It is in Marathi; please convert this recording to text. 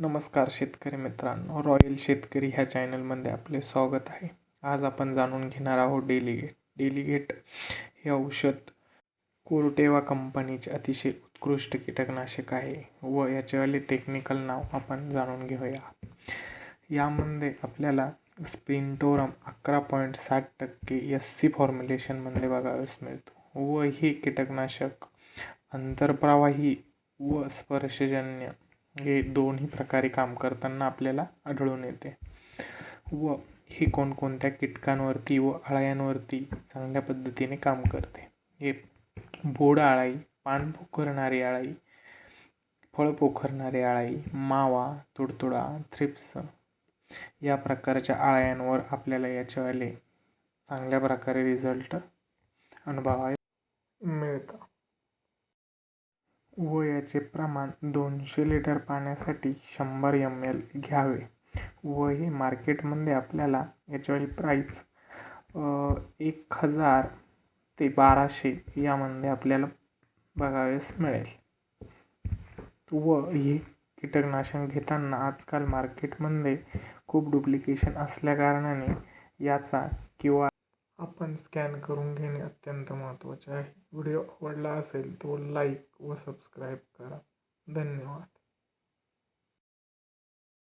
नमस्कार शेतकरी मित्रांनो. रॉयल शेतकरी ह्या चॅनलमध्ये आपले स्वागत आहे. आज आपण जाणून घेणार आहोत डेलिगेट डेलिगेट हे औषध कोरटेवा कंपनीचे अतिशय उत्कृष्ट कीटकनाशक आहे व याचेवाले टेक्निकल नाव आपण जाणून घेऊया. यामध्ये आपल्याला स्पिंटोरम अकरा पॉईंट साठ टक्के एस सी फॉर्म्युलेशनमध्ये बघावयास मिळतो व हे कीटकनाशक आंतरप्रवाही व स्पर्शजन्य हे दोन्ही प्रकारे काम करताना आपल्याला आढळून येते. व हे कोणकोणत्या कीटकांवरती व अळ्यांवरती चांगल्या पद्धतीने काम करते. हे बोड अळाई पान पोखरणारी अळाई फळ पोखरणारी अळाई मावा तुडतुडा थ्रिप्स या प्रकारच्या अळ्यांवर आपल्याला याच्यावाले चांगल्या प्रकारे रिझल्ट अनुभवाय मिळतं व याचे प्रमाण दोनशे लिटर पाण्यासाठी शंभर एम एल घ्यावे. व हे मार्केटमध्ये आपल्याला याच्यावाली प्राईस एक हजार ते बाराशे यामध्ये आपल्याला बघावयास मिळेल. व हे कीटकनाशक घेताना आजकाल मार्केटमध्ये खूप डुप्लिकेशन असल्याकारणाने याचा किंवा आपण स्कॅन करून घेणे अत्यंत महत्त्वाचे आहे. व्हिडिओ आवडला असेल तो लाईक व सबस्क्राईब करा. धन्यवाद.